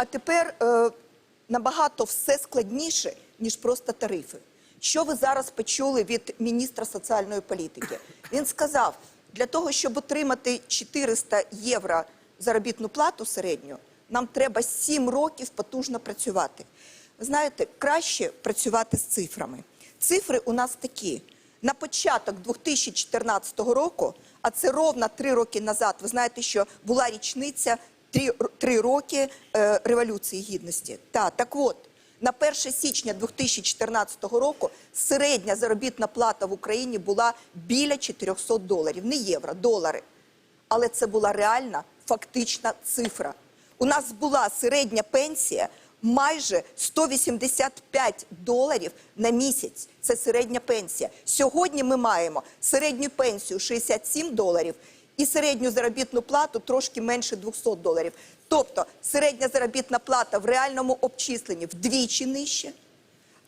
А тепер е, набагато все складніше, ніж просто тарифи. Що ви зараз почули від міністра соціальної політики? Він сказав, для того, щоб отримати 400 євро заробітну плату середню, нам треба 7 років потужно працювати. Знаєте, краще працювати з цифрами. Цифри у нас такі. На початок 2014 року, а це ровно три роки назад, ви знаєте, що була річниця три, три роки е, Революції Гідності. Та, так от, на 1 січня 2014 року середня заробітна плата в Україні була біля 400 доларів, не євро, долари. Але це була реальна фактична цифра. У нас була середня пенсія майже 185 доларів на місяць. Це середня пенсія. Сьогодні ми маємо середню пенсію 67 доларів і середню заробітну плату трошки менше 200 доларів. Тобто середня заробітна плата в реальному обчисленні вдвічі нижче,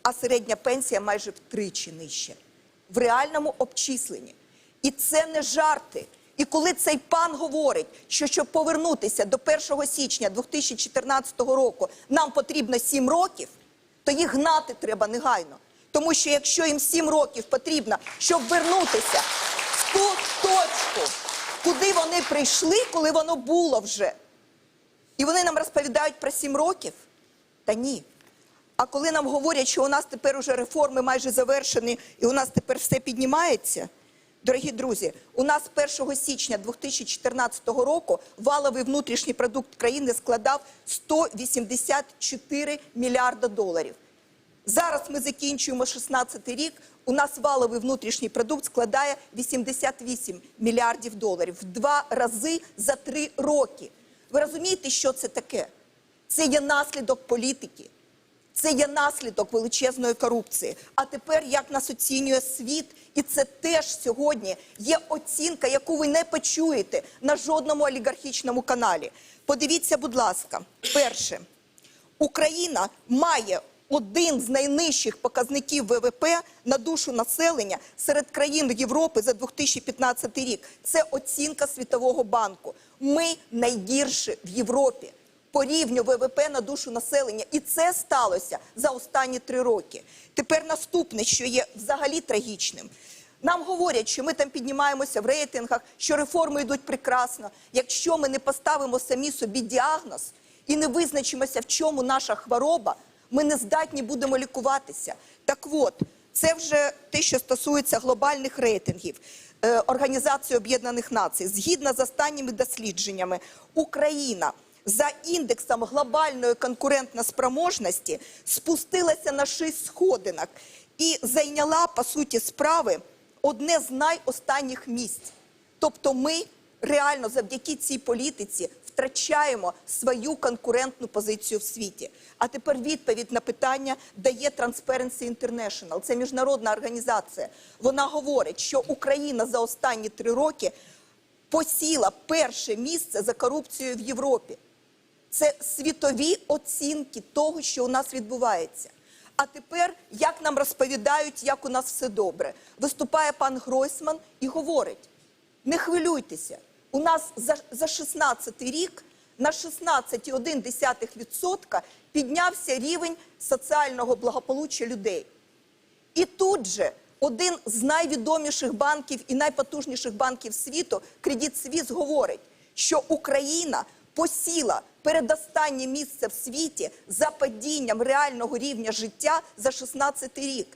а середня пенсія майже втричі нижче. В реальному обчисленні. І це не жарти. І коли цей пан говорить, що щоб повернутися до 1 січня 2014 року нам потрібно 7 років, то їх гнати треба негайно. Тому що якщо їм 7 років потрібно, щоб вернутися в ту точку, куди вони прийшли, коли воно було вже, і вони нам розповідають про 7 років, та ні. А коли нам говорять, що у нас тепер уже реформи майже завершені, і у нас тепер все піднімається. Дорогі друзі, у нас 1 січня 2014 року валовий внутрішній продукт країни складав 184 мільярда доларів. Зараз ми закінчуємо 16 рік. У нас валовий внутрішній продукт складає 88 мільярдів доларів в два рази за три роки. Ви розумієте, що це таке? Це є наслідок політики. Це є наслідок величезної корупції. А тепер як нас оцінює світ, і це теж сьогодні є оцінка, яку ви не почуєте на жодному олігархічному каналі. Подивіться, будь ласка, перше, Україна має один з найнижчих показників ВВП на душу населення серед країн Європи за 2015 рік. Це оцінка Світового банку. Ми найгірші в Європі по рівню ВВП на душу населення. І це сталося за останні три роки. Тепер наступне, що є взагалі трагічним. Нам говорять, що ми там піднімаємося в рейтингах, що реформи йдуть прекрасно. Якщо ми не поставимо самі собі діагноз і не визначимося, в чому наша хвороба, ми не здатні будемо лікуватися. Так от, це вже те, що стосується глобальних рейтингів е, Організації Об'єднаних Націй. Згідно з останніми дослідженнями, Україна за індексом глобальної конкурентноспроможності спустилася на шість сходинок і зайняла, по суті, справи одне з найостанніх місць. Тобто ми реально завдяки цій політиці втрачаємо свою конкурентну позицію в світі. А тепер відповідь на питання дає Transparency International. Це міжнародна організація. Вона говорить, що Україна за останні три роки посіла перше місце за корупцією в Європі. Це світові оцінки того, що у нас відбувається. А тепер, як нам розповідають, як у нас все добре, виступає пан Гройсман і говорить: не хвилюйтеся, у нас за, за 16 рік на 16,1% піднявся рівень соціального благополуччя людей. І тут же один з найвідоміших банків і найпотужніших банків світу, Кредит Свіс, говорить, що Україна посіла передостаннє місце в світі за падінням реального рівня життя за 16 рік.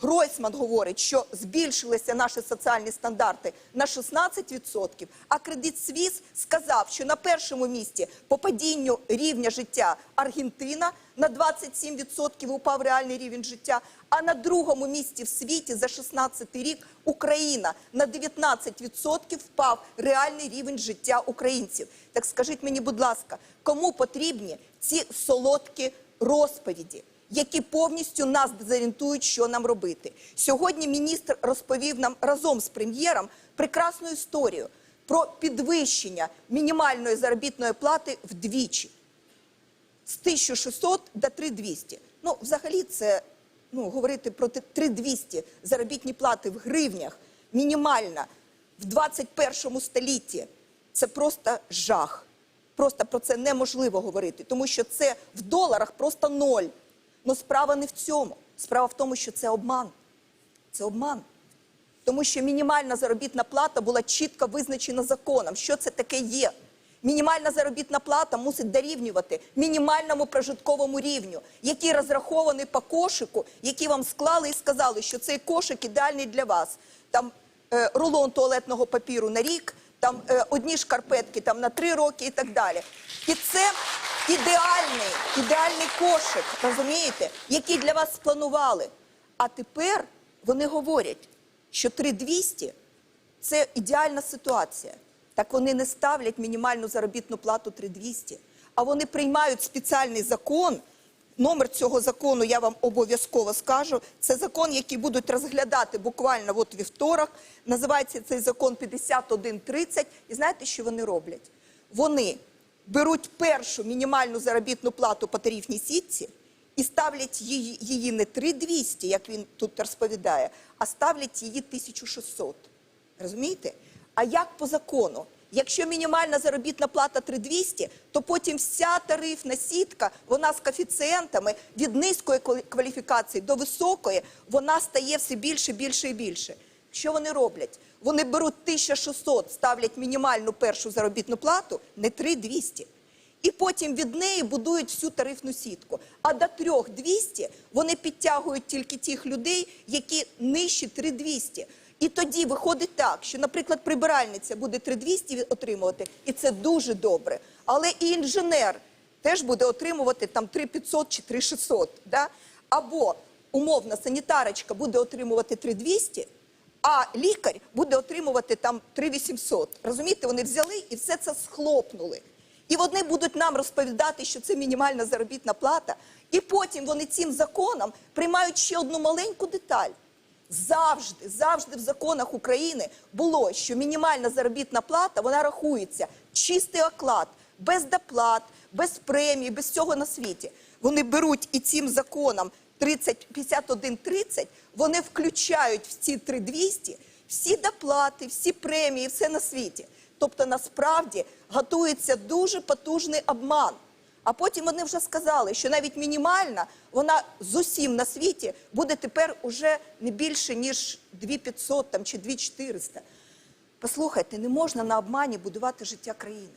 Гройсман говорить, що збільшилися наші соціальні стандарти на 16%, а Кредит Свіс сказав, що на першому місці по падінню рівня життя Аргентина на 27% упав реальний рівень життя, а на другому місці в світі за 16 рік Україна на 19% впав реальний рівень життя українців. Так скажіть мені, будь ласка, кому потрібні ці солодкі розповіді? Які повністю нас дезорієнтують, що нам робити. Сьогодні міністр розповів нам разом з прем'єром прекрасну історію про підвищення мінімальної заробітної плати вдвічі з 1600 до 3200. Ну, взагалі, це ну, говорити про 3200 заробітні плати в гривнях мінімальна в 21 столітті. Це просто жах. Просто про це неможливо говорити, тому що це в доларах просто ноль. Ну справа не в цьому. Справа в тому, що це обман. Це обман. Тому що мінімальна заробітна плата була чітко визначена законом. Що це таке є? Мінімальна заробітна плата мусить дорівнювати мінімальному прожитковому рівню, який розрахований по кошику, який вам склали і сказали, що цей кошик ідеальний для вас. Там е, рулон туалетного папіру на рік, там е, одні шкарпетки там, на три роки і так далі. І це ідеальний, ідеальний кошик, розумієте, який для вас спланували. А тепер вони говорять, що 3200 – це ідеальна ситуація. Так вони не ставлять мінімальну заробітну плату 3200, а вони приймають спеціальний закон. Номер цього закону я вам обов'язково скажу. Це закон, який будуть розглядати буквально от вівторок. Називається цей закон 5130. І знаєте, що вони роблять? Вони беруть першу мінімальну заробітну плату по тарифній сітці і ставлять її, її не 3200, як він тут розповідає, а ставлять її 1600. Розумієте? А як по закону? Якщо мінімальна заробітна плата 3200, то потім вся тарифна сітка, вона з коефіцієнтами від низької кваліфікації до високої, вона стає все більше, більше і більше. Що вони роблять? Вони беруть 1600, ставлять мінімальну першу заробітну плату, не 3200. І потім від неї будують всю тарифну сітку. А до 3200 вони підтягують тільки тих людей, які нижче 3200. І тоді виходить так, що, наприклад, прибиральниця буде 3200 отримувати, і це дуже добре. Але і інженер теж буде отримувати там 3500 чи 3600. Да? Або умовна санітарочка буде отримувати 3200, а лікар буде отримувати там 3800. Розумієте, вони взяли і все це схлопнули. І вони будуть нам розповідати, що це мінімальна заробітна плата. І потім вони цим законом приймають ще одну маленьку деталь. Завжди, завжди в законах України було, що мінімальна заробітна плата вона рахується чистий оклад, без доплат, без премій, без цього на світі. Вони беруть і цим законом 30, 51-30, вони включають в ці 3200 всі доплати, всі премії, все на світі. Тобто насправді готується дуже потужний обман. А потім вони вже сказали, що навіть мінімальна, вона з усім на світі буде тепер уже не більше, ніж 2500 там, чи 2400. Послухайте, не можна на обмані будувати життя країни.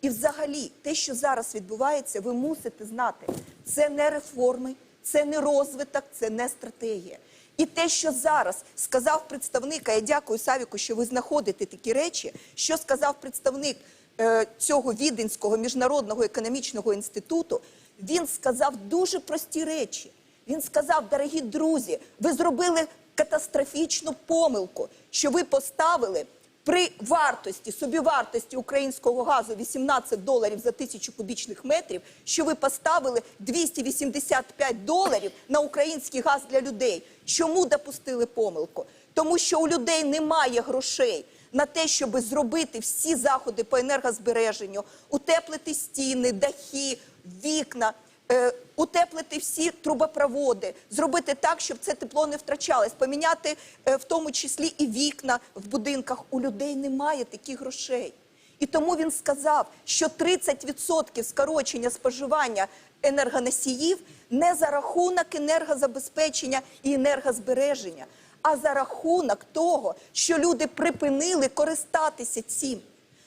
І взагалі, те, що зараз відбувається, ви мусите знати, це не реформи, це не розвиток, це не стратегія. І те, що зараз сказав представник, а я дякую Савіку, що ви знаходите такі речі, що сказав представник е, цього Віденського міжнародного економічного інституту, він сказав дуже прості речі. Він сказав, дорогі друзі, ви зробили катастрофічну помилку, що ви поставили при вартості, собівартості українського газу 18 доларів за тисячу кубічних метрів, що ви поставили 285 доларів на український газ для людей. Чому допустили помилку? Тому що у людей немає грошей на те, щоб зробити всі заходи по енергозбереженню, утеплити стіни, дахи, вікна. Е, Утеплити всі трубопроводи, зробити так, щоб це тепло не втрачалось, поміняти е, в тому числі і вікна в будинках. У людей немає таких грошей. І тому він сказав, що 30% скорочення споживання енергоносіїв не за рахунок енергозабезпечення і енергозбереження, а за рахунок того, що люди припинили користатися цим.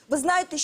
Ви знаєте,